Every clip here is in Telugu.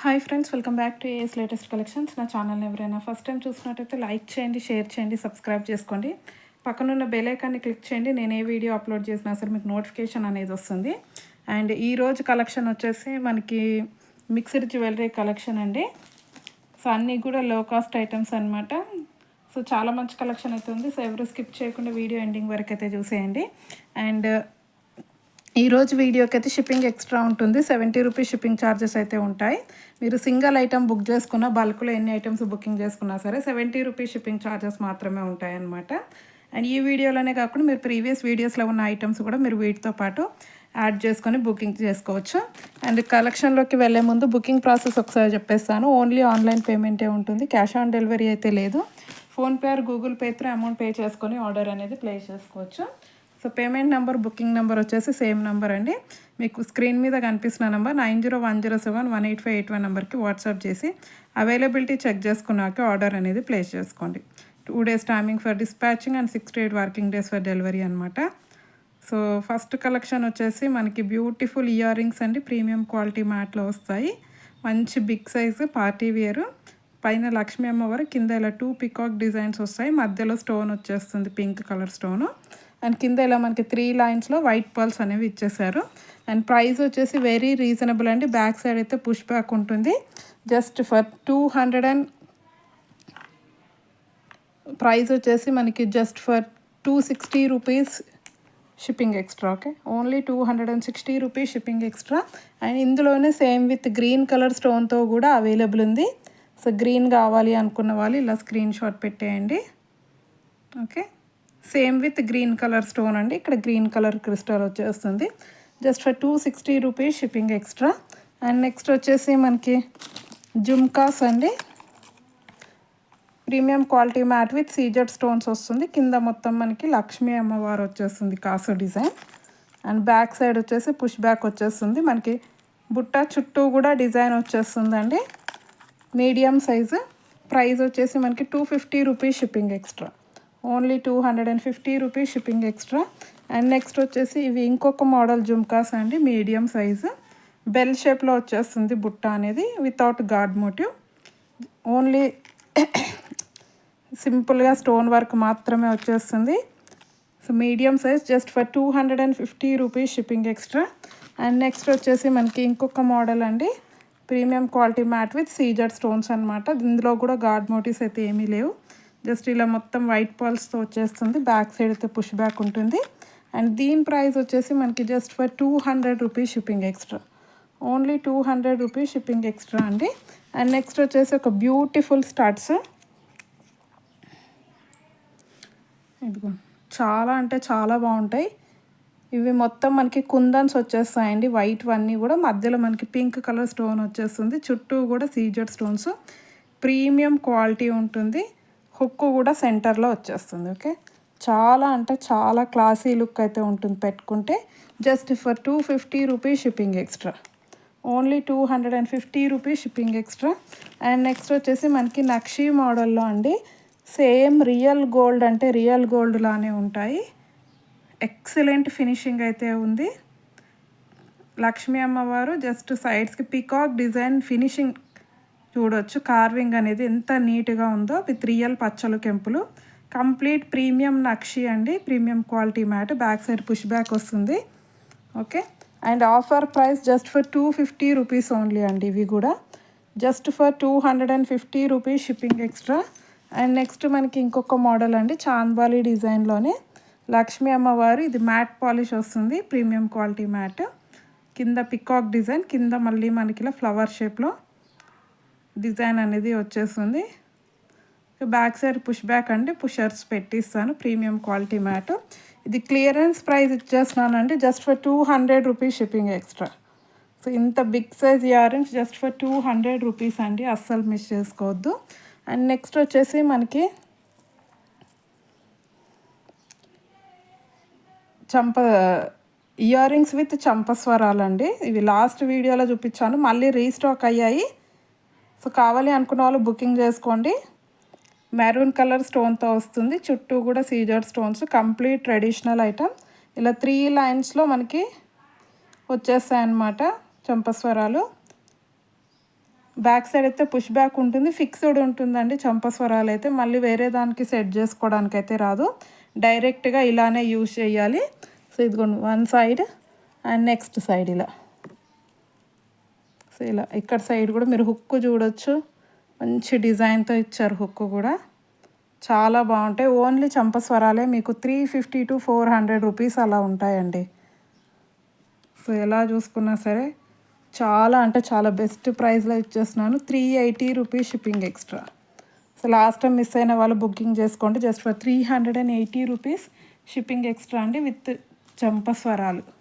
Hi friends welcome back to AS latest collections నా ఛానల్ని ఎవరైనా ఫస్ట్ టైం చూసినట్టయితే లైక్ చేయండి షేర్ చేయండి సబ్స్క్రైబ్ చేసుకోండి. పక్కనున్న బెల్ ఐకాన్ని క్లిక్ చేయండి. నేను ఏ వీడియో అప్లోడ్ చేసినా సరే మీకు నోటిఫికేషన్ అనేది వస్తుంది. అండ్ ఈరోజు కలెక్షన్ వచ్చేసి మనకి మిక్స్డ్ జ్యువెలరీ కలెక్షన్ అండి. సో అన్నీ కూడా లో కాస్ట్ ఐటమ్స్ అనమాట సో చాలా మంచి కలెక్షన్ అయితే ఉంది. సో ఎవరు స్కిప్ చేయకుండా వీడియో ఎండింగ్ వరకు అయితే చూసేయండి. అండ్ ఈరోజు వీడియోకి అయితే షిప్పింగ్ ఎక్స్ట్రా ఉంటుంది. సెవెంటీ రూపీస్ షిప్పింగ్ ఛార్జెస్ అయితే ఉంటాయి. మీరు సింగిల్ ఐటమ్ బుక్ చేసుకున్న బల్క్లో ఎన్ని ఐటమ్స్ బుకింగ్ చేసుకున్నా సరే సెవెంటీ రూపీస్ షిప్పింగ్ ఛార్జెస్ మాత్రమే ఉంటాయన్నమాట. అండ్ ఈ వీడియోలోనే కాకుండా మీరు ప్రీవియస్ వీడియోస్లో ఉన్న ఐటమ్స్ కూడా మీరు వీటితో పాటు యాడ్ చేసుకొని బుకింగ్ చేసుకోవచ్చు. అండ్ కలెక్షన్లోకి వెళ్ళే ముందు బుకింగ్ ప్రాసెస్ ఒకసారి చెప్పేస్తాను. ఓన్లీ ఆన్లైన్ పేమెంటే ఉంటుంది. క్యాష్ ఆన్ డెలివరీ అయితే లేదు. ఫోన్పే ఆర్ గూగుల్ పేతో అమౌంట్ పే చేసుకొని ఆర్డర్ అనేది ప్లేస్ చేసుకోవచ్చు. So payment number booking number వచ్చేసి సేమ్ నెంబర్ అండి. మీకు స్క్రీన్ మీద కనిపిస్తున్న number nine zero one zero seven one eight five eight one నెంబర్కి వాట్సాప్ చేసి అవైలబిలిటీ చెక్ చేసుకున్నాక ఆర్డర్ అనేది ప్లేస్ చేసుకోండి. Two days timing for dispatching and six to eight working days for delivery అనమాట సో ఫస్ట్ కలెక్షన్ వచ్చేసి మనకి బ్యూటిఫుల్ ఇయర్ రింగ్స్ అండి. ప్రీమియం క్వాలిటీ మ్యాట్లో వస్తాయి. మంచి బిగ్ సైజు పార్టీ వేరు. పైన లక్ష్మీ అమ్మవారు కింద ఇలా టూ పికాక్ డిజైన్స్ వస్తాయి. మధ్యలో స్టోన్ వచ్చేస్తుంది పింక్ కలర్ స్టోను. అండ్ కింద ఇలా మనకి త్రీ లైన్స్లో వైట్ పర్ల్స్ అనేవి ఇచ్చేసారు అండ్ ప్రైస్ వచ్చేసి వెరీ రీజనబుల్ అండి. బ్యాక్ సైడ్ అయితే పుష్ బ్యాక్ ఉంటుంది. Just for two hundred and price వచ్చేసి మనకి just for two sixty rupees shipping extra okay only two hundred and sixty rupees shipping extra and ఇందులోనే సేమ్ విత్ గ్రీన్ కలర్ స్టోన్తో కూడా అవైలబుల్ ఉంది. సో గ్రీన్ కావాలి అనుకున్న వాళ్ళు ఇలా స్క్రీన్ షాట్ పెట్టేయండి. Okay same with green colour stone అండి. ఇక్కడ గ్రీన్ కలర్ క్రిస్టల్ వచ్చేస్తుంది. Just for two sixty rupees shipping extra and next వచ్చేసి మనకి జుమ్కాస్ అండి. Premium quality matte with CZ stones వస్తుంది. కింద మొత్తం మనకి లక్ష్మీ అమ్మవారు వచ్చేస్తుంది కాసు డిజైన్. అండ్ బ్యాక్ సైడ్ వచ్చేసి పుష్ బ్యాక్ వచ్చేస్తుంది. మనకి బుట్ట చుట్టూ కూడా డిజైన్ వచ్చేస్తుందండి మీడియం సైజు ప్రైస్ వచ్చేసి మనకి two fifty rupees shipping extra only two hundred and fifty rupees shipping extra. And next వచ్చేసి ఇవి ఇంకొక మోడల్ జుమ్కాస్ అండి మీడియం సైజు. బెల్ షేప్లో వచ్చేస్తుంది బుట్ట అనేది వితౌట్ గాడ్ మోటివ్. ఓన్లీ సింపుల్గా స్టోన్ వర్క్ మాత్రమే వచ్చేస్తుంది. So medium size just for two hundred and fifty rupees shipping extra. And next వచ్చేసి మనకి ఇంకొక మోడల్ అండి premium quality matte with CZ stones అనమాట ఇందులో కూడా గాడ్ మోటివ్స్ అయితే ఏమీ లేవు. జస్ట్ ఇలా మొత్తం వైట్ పాల్స్తో వచ్చేస్తుంది. బ్యాక్ సైడ్ అయితే పుష్ బ్యాక్ ఉంటుంది. అండ్ దీని ప్రైస్ వచ్చేసి మనకి just for two hundred rupees shipping extra only two hundred rupees shipping extra అండి. అండ్ నెక్స్ట్ వచ్చేసి ఒక బ్యూటిఫుల్ స్టార్ట్స్ ఇదిగో చాలా అంటే చాలా బాగుంటాయి. ఇవి మొత్తం మనకి కుందన్స్ వచ్చేస్తాయండి. వైట్ అన్నీ కూడా. మధ్యలో మనకి పింక్ కలర్ స్టోన్ వచ్చేస్తుంది. చుట్టూ కూడా సీజర్ స్టోన్స్ ప్రీమియం క్వాలిటీ ఉంటుంది. హుక్ కూడా సెంటర్లో వచ్చేస్తుంది ఓకే? చాలా అంటే చాలా క్లాసీ లుక్ అయితే ఉంటుంది పెట్టుకుంటే just for two fifty rupees shipping extra. Only two hundred and fifty rupees shipping extra. And next వచ్చేసి మనకి నక్షీ మోడల్లో అండి సేమ్ రియల్ గోల్డ్ అంటే రియల్ గోల్డ్ లానే ఉంటాయి. ఎక్సలెంట్ ఫినిషింగ్ అయితే ఉంది. లక్ష్మీ అమ్మవారు జస్ట్ సైడ్స్కి పికాక్ డిజైన్ ఫినిషింగ్ చూడొచ్చు. కార్వింగ్ అనేది ఎంత నీట్గా ఉందో విత్ రియల్ పచ్చలు కెంపులు. కంప్లీట్ ప్రీమియం నక్షి అండి. Premium quality matte. Back side push back వస్తుంది. Okay. And offer price just for two fifty rupees only అండి ఇవి కూడా. Just for two hundred and fifty rupees shipping extra. And next మనకి ఇంకొక మోడల్ అండి. చాంద్బాలి డిజైన్లోనే. లక్ష్మీ అమ్మవారు ఇది మ్యాట్ పాలిష్ వస్తుంది. Premium quality matte. కింద పికాక్ డిజైన్. కింద మళ్ళీ మనకి ఇలా ఫ్లవర్ షేప్లో. డిజైన్ అనేది వచ్చేస్తుంది. బ్యాక్ సైడ్ పుష్ బ్యాక్ అంటే పుషర్స్ పెట్టిస్తాను. Premium quality matte. ఇది clearance price ఇచ్చేస్తున్నానండి. Just for two hundred rupees shipping extra. So ఇంత big size earrings just for two hundred rupees అండి. అస్సలు మిస్ చేసుకోవద్దు. అండ్ నెక్స్ట్ వచ్చేసి మనకి చంప ఇయర్ రింగ్స్ విత్ చంపస్వరాలండి. ఇవి లాస్ట్ వీడియోలో చూపించాను. మళ్ళీ రీస్టాక్ అయ్యాయి. సో కావాలి అనుకున్న వాళ్ళు బుకింగ్ చేసుకోండి. మెరూన్ కలర్ స్టోన్తో వస్తుంది. చుట్టూ కూడా CZ stones complete traditional item ఇలా త్రీ లైన్స్లో మనకి వచ్చేస్తాయన్నమాట చంపస్వరాలు బ్యాక్ సైడ్ అయితే పుష్ బ్యాక్ ఉంటుంది. ఫిక్స్డ్ ఉంటుందండి చంపస్వరాలు అయితే. మళ్ళీ వేరే దానికి సెట్ చేసుకోవడానికి అయితే రాదు డైరెక్ట్గా ఇలానే యూజ్ చేయాలి. సో ఇదిగోండి one side and next side ఇలా. సో ఇలా ఇక్కడ సైడ్ కూడా మీరు హుక్ చూడొచ్చు. మంచి డిజైన్తో ఇచ్చారు హుక్ కూడా. చాలా బాగుంటాయి. ఓన్లీ చంపస్వరాలే మీకు three fifty to four hundred rupees అలా ఉంటాయండి. సో ఎలా చూసుకున్నా సరే చాలా అంటే చాలా బెస్ట్ ప్రైస్లో ఇచ్చేస్తున్నాను. Three eighty rupees shipping extra. So last time miss అయిన వాళ్ళు బుకింగ్ చేసుకోండి. Just for three hundred and eighty rupees shipping extra అండి విత్ చంపస్వరాలు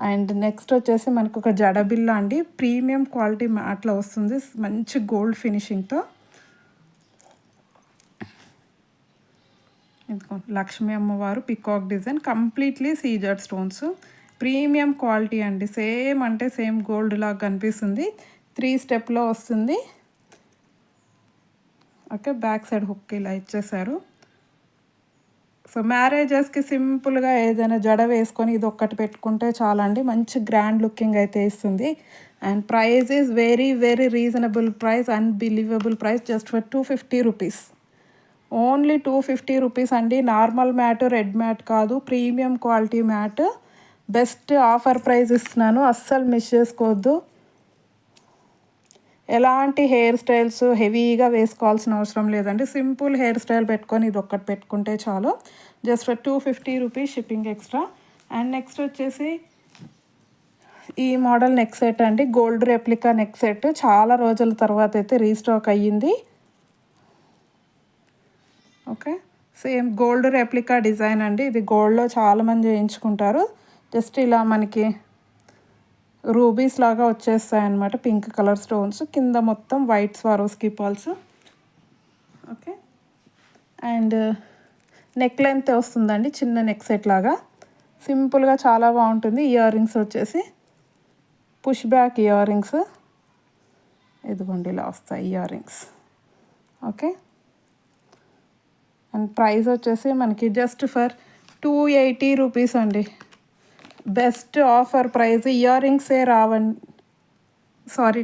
అండ్ నెక్స్ట్ వచ్చేసి మనకు ఒక జడబిల్ల అండి. ప్రీమియం క్వాలిటీ మ్యాట్లో వస్తుంది. మంచి గోల్డ్ ఫినిషింగ్తో. లక్ష్మీ అమ్మవారు peacock design. Completely CZ stones. Premium quality అండి. సేమ్ అంటే సేమ్ గోల్డ్ లాగా కనిపిస్తుంది. త్రీ స్టెప్లో వస్తుంది. ఓకే బ్యాక్ సైడ్ హుక్ ఇలా ఇచ్చేసారు. సో మ్యారేజెస్కి సింపుల్గా ఏదైనా జడ వేసుకొని ఇది ఒక్కటి పెట్టుకుంటే చాలండి. మంచి గ్రాండ్ లుకింగ్ అయితే ఇస్తుంది. And price is very very reasonable price unbelievable price just for two fifty rupees only two fifty rupees అండి. నార్మల్ మ్యాట్ రెడ్ మ్యాట్ కాదు. Premium quality matte best offer price ఇస్తున్నాను. అస్సలు మిస్ చేసుకోవద్దు. ఎలాంటి హెయిర్ స్టైల్స్ హెవీగా వేసుకోవాల్సిన అవసరం లేదండి. సింపుల్ హెయిర్ స్టైల్ పెట్టుకొని ఇది ఒక్కటి పెట్టుకుంటే చాలు. Just two fifty rupees shipping extra. And next వచ్చేసి ఈ మోడల్ నెక్ సెట్ అండి. Gold replica neck set. చాలా రోజుల తర్వాత అయితే రీస్టాక్ అయ్యింది. Okay. Same gold replica design అండి. ఇది గోల్డ్లో చాలామంది చేయించుకుంటారు జస్ట్ ఇలా మనకి రూబీస్ లాగా వచ్చేస్తాయి పింక్ కలర్ స్టోన్స్. కింద మొత్తం white Swarovski pearls. Okay. And neck length వస్తుందండి. చిన్న నెక్ సెట్ లాగా. సింపుల్గా చాలా బాగుంటుంది. ఇయర్ రింగ్స్ వచ్చేసి పుష్ బ్యాక్ ఇయర్ రింగ్స్. ఇదిగోండి ఇలా వస్తాయి earrings. Okay. And price వచ్చేసి మనకి just for two eighty rupees అండి. బెస్ట్ ఆఫర్ ప్రైస్ ఇయర్ రింగ్సే రావండి సారీ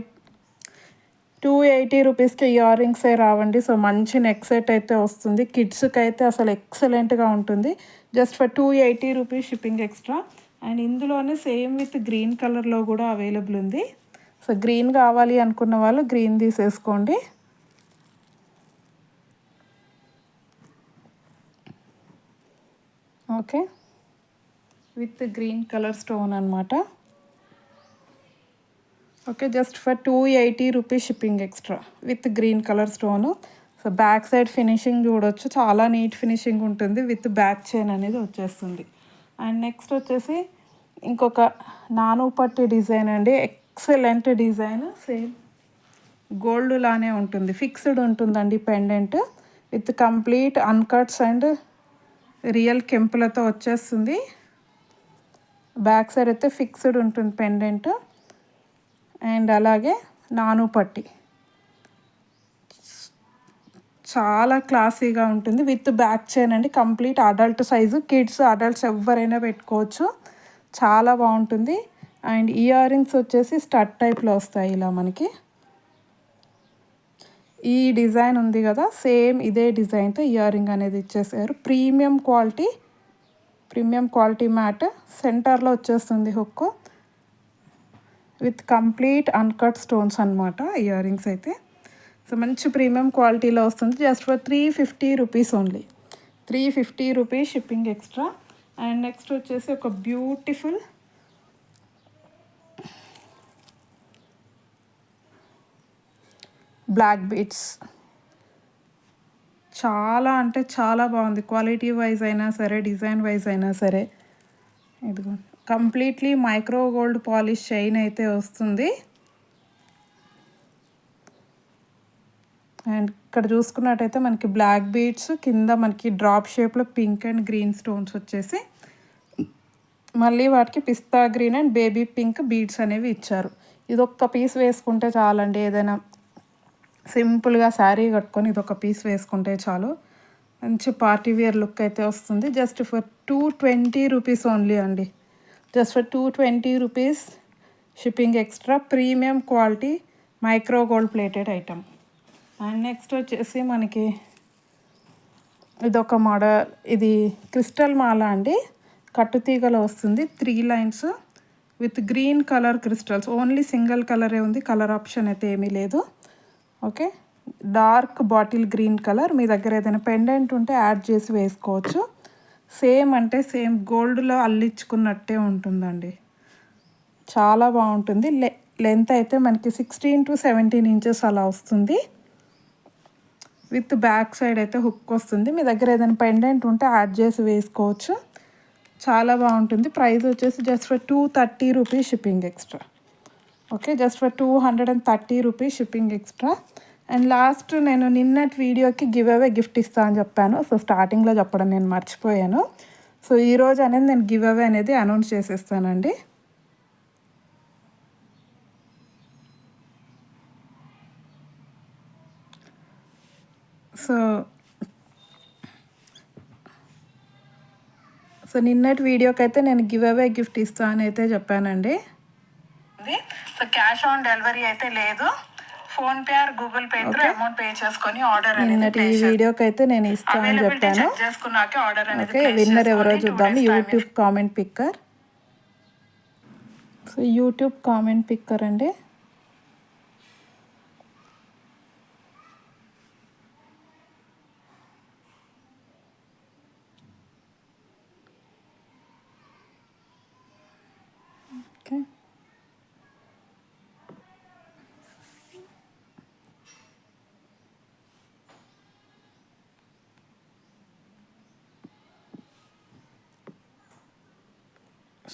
టూ ఎయిటీ రూపీస్కి ఇయర్ రింగ్సే రావండి. సో మంచి నెక్ సెట్ అయితే వస్తుంది. కిడ్స్కి అయితే అసలు ఎక్సలెంట్గా ఉంటుంది. Just for two eighty rupees shipping extra and ఇందులోనే సేమ్ విత్ గ్రీన్ కలర్లో కూడా అవైలబుల్ ఉంది. సో గ్రీన్ కావాలి అనుకున్న వాళ్ళు గ్రీన్ తీసేసుకోండి. Okay with green colour stone అనమాట okay just for two eighty rupees shipping extra with green colour stone. So back side finishing చూడొచ్చు. చాలా నీట్ ఫినిషింగ్ ఉంటుంది విత్ బ్యాక్ చైన్ అనేది వచ్చేస్తుంది. అండ్ నెక్స్ట్ వచ్చేసి ఇంకొక నాను పట్టి డిజైన్ అండి. Excellent design. సేమ్ గోల్డ్ లానే ఉంటుంది. ఫిక్స్డ్ ఉంటుందండి pendant. With complete uncuts and real కెంపులతో వచ్చేస్తుంది. బ్యాక్ సైడ్ అయితే ఫిక్స్డ్ ఉంటుంది పెండెంట్. అండ్ అలాగే నాను పట్టి. చాలా క్లాసీగా ఉంటుంది. విత్ బ్యాక్ చైన్ అండి. Complete adult size. Kids adults ఎవరైనా పెట్టుకోవచ్చు. చాలా బాగుంటుంది. అండ్ ఇయర్ రింగ్స్ వచ్చేసి స్టడ్ టైప్లో వస్తాయి ఇలా మనకి. ఈ డిజైన్ ఉంది కదా. సేమ్ ఇదే డిజైన్తో ఇయర్ రింగ్ అనేది ఇచ్చేసారు. Premium quality premium quality matt సెంటర్లో వచ్చేస్తుంది hook. With complete uncut stones అనమాట ఇయర్ రింగ్స్ అయితే. సో మంచి ప్రీమియం క్వాలిటీలో వస్తుంది. Just for three fifty rupees only. Three fifty rupees shipping extra. And next వచ్చేసి ఒక బ్యూటిఫుల్ బ్లాక్ బీట్స్. చాలా అంటే చాలా బాగుంది. క్వాలిటీ వైజ్ అయినా సరే డిజైన్ వైజ్ అయినా సరే. ఇదిగో completely micro gold polish chain అయితే వస్తుంది. అండ్ ఇక్కడ చూసుకున్నట్టయితే మనకి బ్లాక్ బీడ్స్ కింద మనకి డ్రాప్ షేప్లో పింక్ అండ్ గ్రీన్ స్టోన్స్ వచ్చేసి మళ్ళీ వాటికి పిస్తా green and baby pink beads అనేవి ఇచ్చారు. ఇది ఒక్క పీస్ వేసుకుంటే చాలండి ఏదైనా సింపుల్గా శారీ కట్టుకొని ఇది ఒక పీస్ వేసుకుంటే చాలు. మంచి పార్టీ వేర్ లుక్ అయితే వస్తుంది. Just for two twenty rupees only అండి. Just for two twenty rupees shipping extra premium quality micro gold plated item and next వచ్చేసి మనకి ఇదొక మోడల్ ఇది క్రిస్టల్ మాల అండి. కట్టుతీగలో వస్తుంది. Three lines with green colour crystals. Only single కలరే ఉంది. కలర్ ఆప్షన్ అయితే ఏమీ లేదు. Okay? Dark bottle green colour. మీ దగ్గర ఏదైనా పెండెంట్ ఉంటే యాడ్ చేసి వేసుకోవచ్చు. సేమ్ అంటే సేమ్ గోల్డ్లో అల్లించుకున్నట్టే ఉంటుందండి. చాలా బాగుంటుంది. లె లెంత్ అయితే మనకి సిక్స్టీన్ టు సెవెంటీన్ ఇంచెస్ అలా వస్తుంది. విత్ బ్యాక్ సైడ్ అయితే హుక్ వస్తుంది. మీ దగ్గర ఏదైనా పెండెంట్ ఉంటే యాడ్ చేసి వేసుకోవచ్చు. చాలా బాగుంటుంది. ప్రైస్ వచ్చేసి just two thirty rupees shipping extra. Okay just for two hundred and thirty rupees shipping extra and last నేను నిన్నటి వీడియోకి గివ్ అవే గిఫ్ట్ ఇస్తా అని చెప్పాను. సో స్టార్టింగ్లో చెప్పడం నేను మర్చిపోయాను. సో ఈరోజు అనేది నేను గివ్ అవే అనేది అనౌన్స్ చేసేస్తానండి. సో సో నిన్నటి వీడియోకి అయితే నేను గివ్ అవే గిఫ్ట్ ఇస్తా అని చెప్పానండి సో క్యాష్ ఆన్ డెలివరీ అయితే లేదు. PhonePe or Google Pay through amount pay చేసుకొని ఆర్డర్ ఈ వీడియోకి అయితే నేను ఇస్తా అని చెప్పాను. చేసుకున్నాక ఆర్డర్ అనేది విన్నర్ ఎవరో చూద్దాం. YouTube comment picker so YouTube comment picker అండి.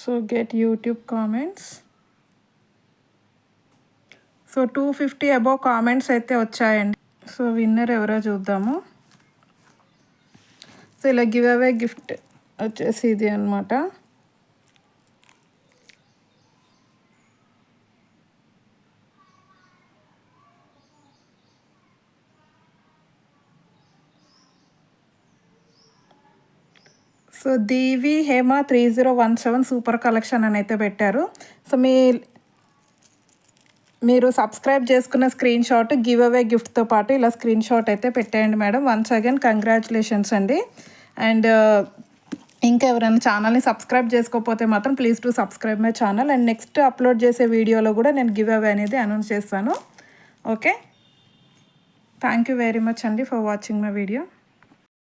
So get YouTube comments so two fifty above comments అయితే వచ్చాయండి. సో విన్నర్ ఎవరో చూద్దాము. సో ఇలా గివ్ అవే గిఫ్ట్ వచ్చేసి ఇది అనమాట so Devi Hema three zero one seven super collection అని అయితే పెట్టారు. సో మీ మీరు సబ్స్క్రైబ్ చేసుకున్న స్క్రీన్ షాట్ గివ్ అవే గిఫ్ట్తో పాటు ఇలా స్క్రీన్ షాట్ అయితే పెట్టేయండి మేడం. వన్స్ అగైన్ కంగ్రాచులేషన్స్ అండి. అండ్ uh, ఇంకా ఎవరైనా ఛానల్ని సబ్స్క్రైబ్ చేసుకోకపోతే మాత్రం please to subscribe my channel and next upload చేసే వీడియోలో కూడా నేను గివ్ అవే అనేది అనౌన్స్ చేస్తాను. Okay thank you very much అండి ఫర్ వాచింగ్ మై వీడియో